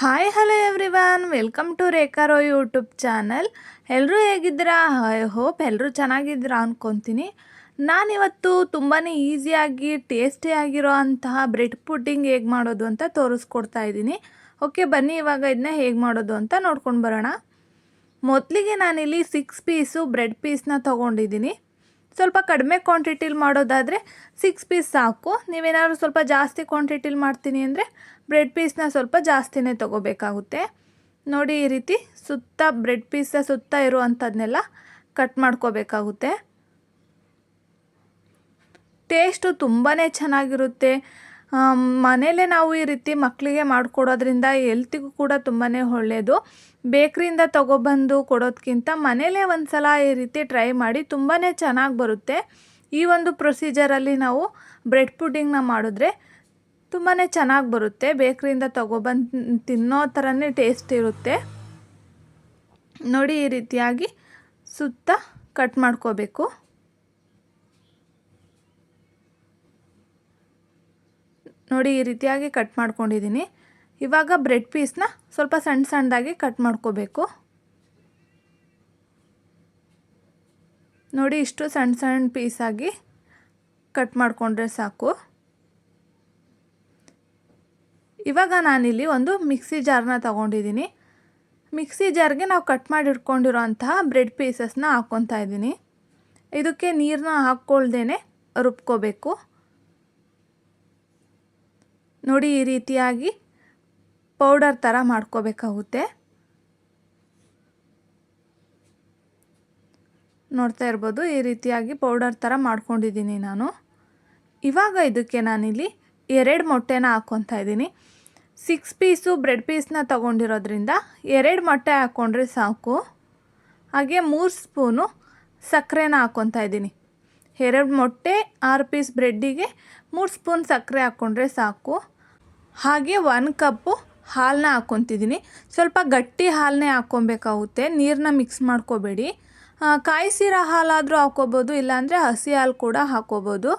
Hi hello everyone welcome to Rekharo YouTube channel ಎಲ್ಲರೂ ಹೇಗಿದ್ದೀರಾ? I hope ಎಲ್ಲರೂ ಚೆನ್ನಾಗಿದ್ದೀರಾ ಅಂದ್ಕೊತೀನಿ ನಾನಿವತ್ತು ತುಂಬಾ ಈಸಿಯಾಗಿ ಟೇಸ್ಟಿಯಾಗಿರೋ ಅಂತಹ ಬ್ರೆಡ್ ಪುಡ್ಡಿಂಗ್ ಹೇಗೆ ಮಾಡೋದು ಅಂತ ತೋರಿಸ್ಕೊಡ್ತಾ ಇದ್ದೀನಿ. ಓಕೆ ಬನ್ನಿ ಇವಾಗ ಇದನ್ನ ಹೇಗೆ ಮಾಡೋದು ಅಂತ ನೋಡ್ಕೊಂಡು ಬರೋಣ. ಮೊದಲಿಗೆ ನಾನಿಲ್ಲಿ ಸಿಕ್ಸ್ ಪೀಸು ಬ್ರೆಡ್ ಪೀಸ್ನ ತೊಗೊಂಡಿದ್ದೀನಿ. ಸ್ವಲ್ಪ ಕಡಿಮೆ ಕ್ವಾಂಟಿಟಿಲಿ ಮಾಡೋದಾದರೆ ಸಿಕ್ಸ್ ಪೀಸ್ ಸಾಕು. ನೀವೇನಾದರೂ ಸ್ವಲ್ಪ ಜಾಸ್ತಿ ಕ್ವಾಂಟಿಟಿಲಿ ಮಾಡ್ತೀನಿ ಅಂದರೆ ಬ್ರೆಡ್ ಪೀಸ್ನ ಸ್ವಲ್ಪ ಜಾಸ್ತಿನೇ ತೊಗೋಬೇಕಾಗುತ್ತೆ. ನೋಡಿ ಈ ರೀತಿ ಸುತ್ತ ಬ್ರೆಡ್ ಪೀಸ ಸುತ್ತ ಇರುವಂಥದ್ದನ್ನೆಲ್ಲ ಕಟ್ ಮಾಡ್ಕೋಬೇಕಾಗುತ್ತೆ. ಟೇಸ್ಟು ತುಂಬಾ ಚೆನ್ನಾಗಿರುತ್ತೆ. ಮನೇಲೇ ನಾವು ಈ ರೀತಿ ಮಕ್ಕಳಿಗೆ ಮಾಡಿಕೊಡೋದ್ರಿಂದ ಎಲ್ತಿಗೂ ಕೂಡ ತುಂಬಾ ಒಳ್ಳೆಯದು ಬೇಕ್ರಿಯಿಂದ ತೊಗೊಬಂದು ಕೊಡೋದಕ್ಕಿಂತ ಮನೆಯಲ್ಲೇ ಒಂದು ಸಲ ಈ ರೀತಿ ಟ್ರೈ ಮಾಡಿ ತುಂಬಾ ಚೆನ್ನಾಗಿ ಬರುತ್ತೆ. ಈ ಒಂದು ಪ್ರೊಸೀಜರಲ್ಲಿ ನಾವು ಬ್ರೆಡ್ ಪುಡ್ಡಿಂಗ್ನ ಮಾಡಿದ್ರೆ ತುಂಬಾ ಚೆನ್ನಾಗಿ ಬರುತ್ತೆ. ಬೇಕ್ರಿಯಿಂದ ತೊಗೊಬಂದು ತಿನ್ನೋ ಥರನೇ ಟೇಸ್ಟ್ ಇರುತ್ತೆ. ನೋಡಿ ಈ ರೀತಿಯಾಗಿ ಸುತ್ತ ಕಟ್ ಮಾಡ್ಕೋಬೇಕು. ನೋಡಿ ಈ ರೀತಿಯಾಗಿ ಕಟ್ ಮಾಡ್ಕೊಂಡಿದ್ದೀನಿ ಇವಾಗ ಬ್ರೆಡ್ ಪೀಸ್ನ ಸ್ವಲ್ಪ ಸಣ್ಣ ಸಣ್ಣದಾಗಿ ಕಟ್ ಮಾಡ್ಕೋಬೇಕು. ನೋಡಿ ಇಷ್ಟು ಸಣ್ಣ ಸಣ್ಣ ಪೀಸಾಗಿ ಕಟ್ ಮಾಡಿಕೊಂಡ್ರೆ ಸಾಕು. ಇವಾಗ ನಾನಿಲ್ಲಿ ಒಂದು ಮಿಕ್ಸಿ ಜಾರ್ನ ತಗೊಂಡಿದ್ದೀನಿ ಮಿಕ್ಸಿ ಜಾರ್ಗೆ ನಾವು ಕಟ್ ಮಾಡಿ ಇಟ್ಕೊಂಡಿರೋ ಅಂತಹ ಬ್ರೆಡ್ ಪೀಸಸ್ನ ಹಾಕ್ಕೊತಾ ಇದ್ದೀನಿ ಇದಕ್ಕೆ ನೀರನ್ನ ಹಾಕ್ಕೊಳ್ದೇ ರುಬ್ಕೋಬೇಕು. ನೋಡಿ ಈ ರೀತಿಯಾಗಿ ಪೌಡರ್ ಥರ ಮಾಡ್ಕೋಬೇಕಾಗುತ್ತೆ. ನೋಡ್ತಾ ಇರ್ಬೋದು, ಈ ರೀತಿಯಾಗಿ ಪೌಡರ್ ಥರ ಮಾಡ್ಕೊಂಡಿದ್ದೀನಿ ನಾನು. ಇವಾಗ ಇದಕ್ಕೆ ನಾನಿಲ್ಲಿ ಎರಡು ಮೊಟ್ಟೆನ ಹಾಕ್ಕೊತಾ ಇದ್ದೀನಿ. ಸಿಕ್ಸ್ ಪೀಸು ಬ್ರೆಡ್ ಪೀಸ್ನ ತೊಗೊಂಡಿರೋದ್ರಿಂದ ಎರಡು ಮೊಟ್ಟೆ ಹಾಕ್ಕೊಂಡ್ರೆ ಸಾಕು. ಹಾಗೆ ಮೂರು ಸ್ಪೂನು ಸಕ್ಕರೆನ ಹಾಕ್ಕೊತಾ ಇದ್ದೀನಿ. ಎರಡು ಮೊಟ್ಟೆ, ಆರು ಪೀಸ್ ಬ್ರೆಡ್ಡಿಗೆ ಮೂರು ಸ್ಪೂನ್ ಸಕ್ಕರೆ ಹಾಕ್ಕೊಂಡ್ರೆ ಸಾಕು. ಹಾಗೆ ಒನ್ ಕಪ್ಪು ಹಾಲನ್ನ ಹಾಕ್ಕೊತಿದ್ದೀನಿ ಸ್ವಲ್ಪ ಗಟ್ಟಿ ಹಾಲನ್ನೇ ಹಾಕ್ಕೊಬೇಕಾಗುತ್ತೆ ನೀರನ್ನ ಮಿಕ್ಸ್ ಮಾಡ್ಕೋಬೇಡಿ. ಕಾಯಿಸಿರೋ ಹಾಲಾದರೂ ಹಾಕ್ಕೋಬೋದು ಇಲ್ಲಾಂದರೆ ಹಸಿ ಹಾಲು ಕೂಡ ಹಾಕ್ಕೋಬೋದು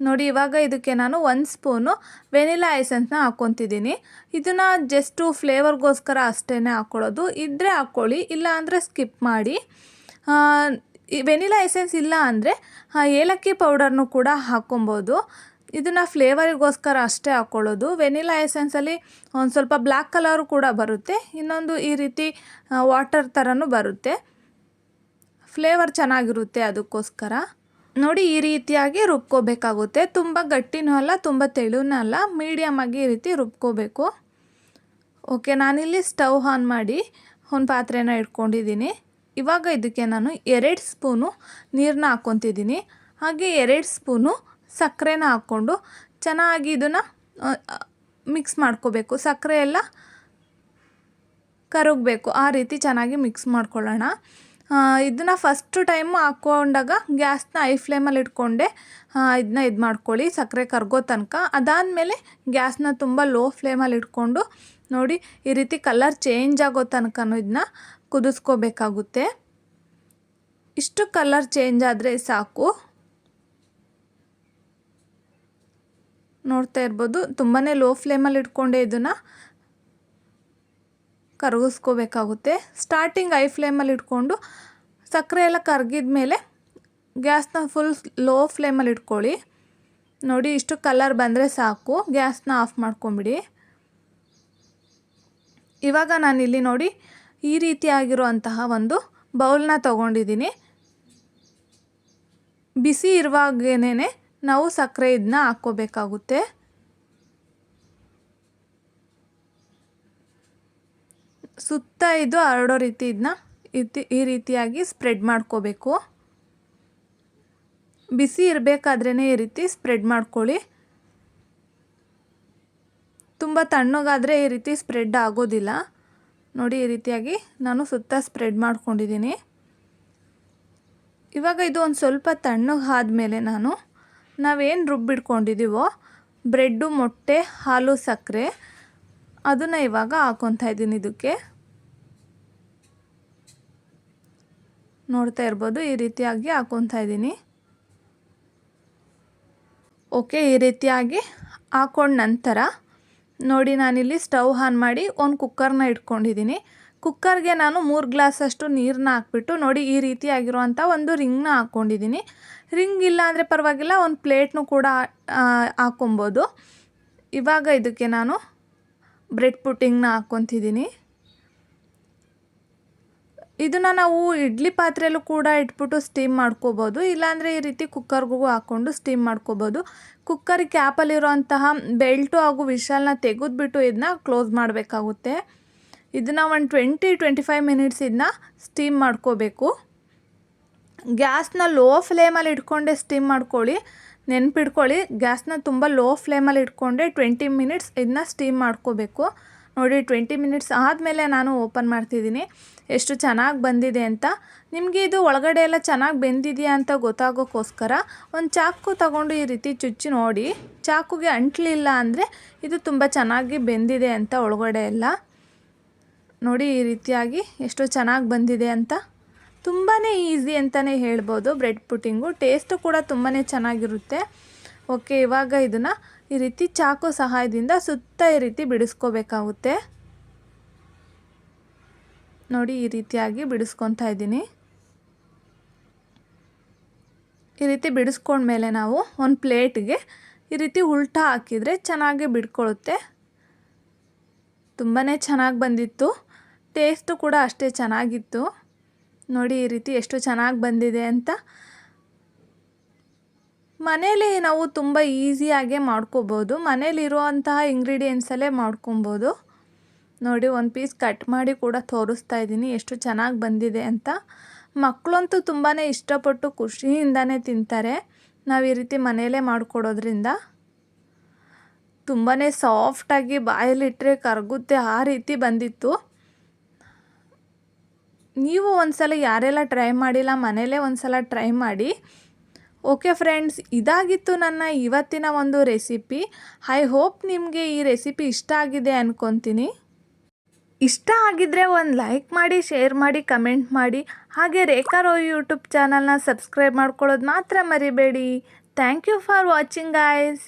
ನೋಡಿ, ಇವಾಗ ಇದಕ್ಕೆ ನಾನು ಒಂದು ಸ್ಪೂನು ವೆನಿಲಾ ಐಸೆನ್ಸ್ನ ಹಾಕ್ಕೊತಿದ್ದೀನಿ ಇದನ್ನು ಜಸ್ಟು ಫ್ಲೇವರ್ಗೋಸ್ಕರ ಅಷ್ಟೇ ಹಾಕ್ಕೊಳ್ಳೋದು ಇದ್ದರೆ ಹಾಕ್ಕೊಳ್ಳಿ ಇಲ್ಲಾಂದರೆ ಸ್ಕಿಪ್ ಮಾಡಿ. ವೆನಿಲಾ ಎಸೆನ್ಸ್ ಇಲ್ಲ ಅಂದರೆ ಏಲಕ್ಕಿ ಪೌಡರ್ನು ಕೂಡ ಹಾಕ್ಕೊಬೋದು ಇದನ್ನು ಫ್ಲೇವರಿಗೋಸ್ಕರ ಅಷ್ಟೇ ಹಾಕ್ಕೊಳ್ಳೋದು ವೆನಿಲಾ ಎಸೆನ್ಸಲ್ಲಿ ಒಂದು ಸ್ವಲ್ಪ ಬ್ಲ್ಯಾಕ್ ಕಲರು ಕೂಡ ಬರುತ್ತೆ. ಇನ್ನೊಂದು ಈ ರೀತಿ ವಾಟರ್ ಥರನೂ ಬರುತ್ತೆ. ಫ್ಲೇವರ್ ಚೆನ್ನಾಗಿರುತ್ತೆ ಅದಕ್ಕೋಸ್ಕರ. ನೋಡಿ ಈ ರೀತಿಯಾಗಿ ರುಬ್ಕೋಬೇಕಾಗುತ್ತೆ. ತುಂಬ ಗಟ್ಟಿನೂ ಅಲ್ಲ, ತುಂಬ ತೆಳುನೂ ಅಲ್ಲ. ಮೀಡಿಯಮಾಗಿ ಈ ರೀತಿ ರುಬ್ಕೋಬೇಕು. ಓಕೆ, ನಾನಿಲ್ಲಿ ಸ್ಟವ್ ಆನ್ ಮಾಡಿ ಒಂದು ಪಾತ್ರೆನ ಇಟ್ಕೊಂಡಿದ್ದೀನಿ. ಇವಾಗ ಇದಕ್ಕೆ ನಾನು ಎರಡು ಸ್ಪೂನು ನೀರನ್ನ ಹಾಕ್ಕೊತಿದ್ದೀನಿ. ಹಾಗೆ ಎರಡು ಸ್ಪೂನು ಸಕ್ಕರೆನ ಹಾಕ್ಕೊಂಡು ಚೆನ್ನಾಗಿ ಇದನ್ನು ಮಿಕ್ಸ್ ಮಾಡ್ಕೋಬೇಕು. ಸಕ್ಕರೆ ಎಲ್ಲ ಕರಗಬೇಕು. ಆ ರೀತಿ ಚೆನ್ನಾಗಿ ಮಿಕ್ಸ್ ಮಾಡ್ಕೊಳ್ಳೋಣ. ಇದನ್ನು ಫಸ್ಟು ಟೈಮು ಹಾಕ್ಕೊಂಡಾಗ ಗ್ಯಾಸ್ನ ಐ ಫ್ಲೇಮಲ್ಲಿ ಇಟ್ಕೊಂಡೆ ಇದನ್ನ ಇದು ಮಾಡ್ಕೊಳ್ಳಿ. ಸಕ್ಕರೆ ಕರಗೋ ತನಕ. ಅದಾದಮೇಲೆ ಗ್ಯಾಸ್ನ ತುಂಬ ಲೋ ಫ್ಲೇಮಲ್ಲಿ ಇಟ್ಕೊಂಡು ನೋಡಿ, ಈ ರೀತಿ ಕಲರ್ ಚೇಂಜ್ ಆಗೋ ತನಕನೂ ಇದನ್ನ ಕುದಿಸ್ಕೋಬೇಕಾಗುತ್ತೆ. ಇಷ್ಟು ಕಲರ್ ಚೇಂಜ್ ಆದರೆ ಸಾಕು. ನೋಡ್ತಾ ಇರ್ಬೋದು. ತುಂಬಾ ಲೋ ಫ್ಲೇಮಲ್ಲಿ ಇಟ್ಕೊಂಡೆ ಇದನ್ನು. ಕರಗಿಸ್ಕೋಬೇಕಾಗುತ್ತೆ. ಸ್ಟಾರ್ಟಿಂಗ್ ಐ ಫ್ಲೇಮಲ್ಲಿ ಇಟ್ಕೊಂಡು ಸಕ್ಕರೆ ಎಲ್ಲ ಕರಗಿದ ಮೇಲೆ ಗ್ಯಾಸ್ನ ಫುಲ್ ಲೋ ಫ್ಲೇಮಲ್ಲಿ ಇಟ್ಕೊಳ್ಳಿ. ನೋಡಿ ಇಷ್ಟು ಕಲರ್ ಬಂದರೆ ಸಾಕು. ಗ್ಯಾಸ್ನ ಆಫ್ ಮಾಡ್ಕೊಂಬಿಡಿ. ಇವಾಗ ನಾನಿಲ್ಲಿ ನೋಡಿ ಈ ರೀತಿಯಾಗಿರುವಂತಹ ಒಂದು ಬೌಲ್ನ ತಗೊಂಡಿದ್ದೀನಿ. ಬಿಸಿ ಇರುವಾಗೇನೆ ನಾವು ಸಕ್ಕರೆ ಇದನ್ನ ಹಾಕ್ಕೋಬೇಕಾಗುತ್ತೆ. ಸುತ್ತ ಇದು ಹರಡೋ ರೀತಿ ಇದನ್ನ ಈ ರೀತಿಯಾಗಿ ಸ್ಪ್ರೆಡ್ ಮಾಡ್ಕೋಬೇಕು. ಬಿಸಿ ಇರಬೇಕಾದ್ರೇ ಈ ರೀತಿ ಸ್ಪ್ರೆಡ್ ಮಾಡ್ಕೊಳ್ಳಿ. ತುಂಬ ತಣ್ಣಗಾದರೆ ಈ ರೀತಿ ಸ್ಪ್ರೆಡ್ ಆಗೋದಿಲ್ಲ. ನೋಡಿ ಈ ರೀತಿಯಾಗಿ ನಾನು ಸುತ್ತ ಸ್ಪ್ರೆಡ್ ಮಾಡ್ಕೊಂಡಿದ್ದೀನಿ. ಇವಾಗ ಇದು ಒಂದು ಸ್ವಲ್ಪ ತಣ್ಣಗೆ ಆದಮೇಲೆ ನಾನು ನಾವೇನು ರುಬ್ಬಿಟ್ಕೊಂಡಿದ್ದೀವೋ ಬ್ರೆಡ್ಡು, ಮೊಟ್ಟೆ, ಹಾಲು, ಸಕ್ಕರೆ, ಅದನ್ನು ಇವಾಗ ಹಾಕೊತಾ ಇದ್ದೀನಿ ಇದಕ್ಕೆ. ನೋಡ್ತಾ ಇರ್ಬೋದು, ಈ ರೀತಿಯಾಗಿ ಹಾಕೊತಾ ಇದ್ದೀನಿ. ಓಕೆ, ಈ ರೀತಿಯಾಗಿ ಹಾಕೊಂಡ ನಂತರ ನೋಡಿ ನಾನಿಲ್ಲಿ ಸ್ಟವ್ ಆನ್ ಮಾಡಿ ಒಂದು ಕುಕ್ಕರ್ನ ಇಟ್ಕೊಂಡಿದ್ದೀನಿ. ಕುಕ್ಕರ್ಗೆ ನಾನು ಮೂರು ಗ್ಲಾಸಷ್ಟು ನೀರನ್ನ ಹಾಕ್ಬಿಟ್ಟು ನೋಡಿ ಈ ರೀತಿ ಆಗಿರುವಂಥ ಒಂದು ರಿಂಗ್ನ ಹಾಕ್ಕೊಂಡಿದ್ದೀನಿ. ರಿಂಗ್ ಇಲ್ಲ ಅಂದರೆ ಪರವಾಗಿಲ್ಲ, ಒಂದು ಪ್ಲೇಟ್ನು ಕೂಡ ಹಾಕ್ಕೊಬೋದು. ಇವಾಗ ಇದಕ್ಕೆ ನಾನು ಬ್ರೆಡ್ ಪುಟ್ಟಿಂಗ್ನ ಹಾಕ್ಕೊತಿದ್ದೀನಿ. ಇದನ್ನು ನಾವು ಇಡ್ಲಿ ಪಾತ್ರೆಯಲ್ಲೂ ಕೂಡ ಇಟ್ಬಿಟ್ಟು ಸ್ಟೀಮ್ ಮಾಡ್ಕೋಬೋದು. ಇಲ್ಲಾಂದರೆ ಈ ರೀತಿ ಕುಕ್ಕರ್ಗೂ ಹಾಕ್ಕೊಂಡು ಸ್ಟೀಮ್ ಮಾಡ್ಕೋಬೋದು. ಕುಕ್ಕರ್ ಕ್ಯಾಪಲ್ಲಿರುವಂತಹ ಬೆಲ್ಟು ಹಾಗೂ ವಿಶಾಲನ್ನ ತೆಗೆದುಬಿಟ್ಟು ಇದನ್ನ ಕ್ಲೋಸ್ ಮಾಡಬೇಕಾಗುತ್ತೆ. ಇದನ್ನು ಒಂದು ಟ್ವೆಂಟಿ ಟ್ವೆಂಟಿ ಫೈವ್ ಮಿನಿಟ್ಸ್ ಇದನ್ನ ಸ್ಟೀಮ್ ಮಾಡ್ಕೋಬೇಕು. ಗ್ಯಾಸ್ನ ಲೋ ಫ್ಲೇಮಲ್ಲಿ ಇಟ್ಕೊಂಡೆ ಸ್ಟೀಮ್ ಮಾಡ್ಕೊಳ್ಳಿ. ನೆನ್ಪಿಟ್ಕೊಳ್ಳಿ, ಗ್ಯಾಸ್ನ ತುಂಬ ಲೋ ಫ್ಲೇಮಲ್ಲಿ ಇಟ್ಕೊಂಡೆ ಟ್ವೆಂಟಿ ಮಿನಿಟ್ಸ್ ಇದನ್ನ ಸ್ಟೀಮ್ ಮಾಡ್ಕೋಬೇಕು. ನೋಡಿ ಟ್ವೆಂಟಿ ಮಿನಿಟ್ಸ್ ಆದಮೇಲೆ ನಾನು ಓಪನ್ ಮಾಡ್ತಿದ್ದೀನಿ. ಎಷ್ಟು ಚೆನ್ನಾಗಿ ಬಂದಿದೆ ಅಂತ. ನಿಮಗೆ ಇದು ಒಳಗಡೆ ಎಲ್ಲ ಚೆನ್ನಾಗಿ ಬೆಂದಿದೆಯಾ ಅಂತ ಗೊತ್ತಾಗೋಕ್ಕೋಸ್ಕರ ಒಂದು ಚಾಕು ತಗೊಂಡು ಈ ರೀತಿ ಚುಚ್ಚಿ ನೋಡಿ. ಚಾಕುಗೆ ಅಂಟ್ಲಿಲ್ಲ ಅಂದರೆ ಇದು ತುಂಬ ಚೆನ್ನಾಗಿ ಬೆಂದಿದೆ ಅಂತ ಒಳಗಡೆ ಎಲ್ಲ. ನೋಡಿ ಈ ರೀತಿಯಾಗಿ ಎಷ್ಟು ಚೆನ್ನಾಗಿ ಬಂದಿದೆ ಅಂತ. ತುಂಬಾ ಈಸಿ ಅಂತಲೇ ಹೇಳ್ಬೋದು. ಬ್ರೆಡ್ ಪುಟ್ಟಿಂಗು ಟೇಸ್ಟು ಕೂಡ ತುಂಬಾ ಚೆನ್ನಾಗಿರುತ್ತೆ. ಓಕೆ, ಇವಾಗ ಇದನ್ನು ಈ ರೀತಿ ಚಾಕು ಸಹಾಯದಿಂದ ಸುತ್ತ ಈ ರೀತಿ ಬಿಡಿಸ್ಕೋಬೇಕಾಗುತ್ತೆ. ನೋಡಿ ಈ ರೀತಿಯಾಗಿ ಬಿಡಿಸ್ಕೊತಾ ಇದ್ದೀನಿ. ಈ ರೀತಿ ಬಿಡಿಸ್ಕೊಂಡ್ಮೇಲೆ ನಾವು ಒಂದು ಪ್ಲೇಟ್ಗೆ ಈ ರೀತಿ ಉಲ್ಟಾ ಹಾಕಿದರೆ ಚೆನ್ನಾಗಿ ಬಿಡ್ಕೊಳ್ಳುತ್ತೆ. ತುಂಬಾ ಚೆನ್ನಾಗಿ ಬಂದಿತ್ತು. ಟೇಸ್ಟು ಕೂಡ ಅಷ್ಟೇ ಚೆನ್ನಾಗಿತ್ತು. ನೋಡಿ ಈ ರೀತಿ ಎಷ್ಟು ಚೆನ್ನಾಗಿ ಬಂದಿದೆ ಅಂತ. ಮನೇಲಿ ನಾವು ತುಂಬ ಈಸಿಯಾಗೆ ಮಾಡ್ಕೋಬೋದು. ಮನೇಲಿರುವಂತಹ ಇಂಗ್ರೀಡಿಯೆಂಟ್ಸಲ್ಲೇ ಮಾಡ್ಕೊಬೋದು. ನೋಡಿ ಒಂದು ಪೀಸ್ ಕಟ್ ಮಾಡಿ ಕೂಡ ತೋರಿಸ್ತಾ ಇದ್ದೀನಿ ಎಷ್ಟು ಚೆನ್ನಾಗಿ ಬಂದಿದೆ ಅಂತ. ಮಕ್ಕಳಂತೂ ತುಂಬಾ ಇಷ್ಟಪಟ್ಟು ಖುಷಿಯಿಂದನೇ ತಿಂತಾರೆ. ನಾವು ಈ ರೀತಿ ಮನೆಯಲ್ಲೇ ಮಾಡಿಕೊಡೋದ್ರಿಂದ. ತುಂಬಾ ಸಾಫ್ಟಾಗಿ ಬಾಯಲ್ಲಿಟ್ಟರೆ ಕರಗುತ್ತೆ ಆ ರೀತಿ ಬಂದಿತ್ತು. ನೀವು ಒಂದ್ಸಲ ಯಾರೆಲ್ಲ ಟ್ರೈ ಮಾಡಿಲ್ಲ ಮನೇಲೇ ಒಂದ್ಸಲ ಟ್ರೈ ಮಾಡಿ. ಓಕೆ ಫ್ರೆಂಡ್ಸ್ ಇದಾಗಿತ್ತು ನನ್ನ ಇವತ್ತಿನ ಒಂದು ರೆಸಿಪಿ ಐ ಹೋಪ್ ನಿಮಗೆ ಈ ರೆಸಿಪಿ ಇಷ್ಟ ಆಗಿದೆ ಅನ್ಕೊತೀನಿ. ಇಷ್ಟ ಆಗಿದ್ರೆ ಒಂದು ಲೈಕ್ ಮಾಡಿ ಶೇರ್ ಮಾಡಿ ಕಮೆಂಟ್ ಮಾಡಿ. ಹಾಗೆ ರೇಖಾ ರೋಯ್ ಯೂಟ್ಯೂಬ್ ಚಾನಲ್ನ ಸಬ್ಸ್ಕ್ರೈಬ್ ಮಾಡ್ಕೊಳ್ಳೋದು ಮಾತ್ರ ಮರಿಬೇಡಿ. Thank you for watching guys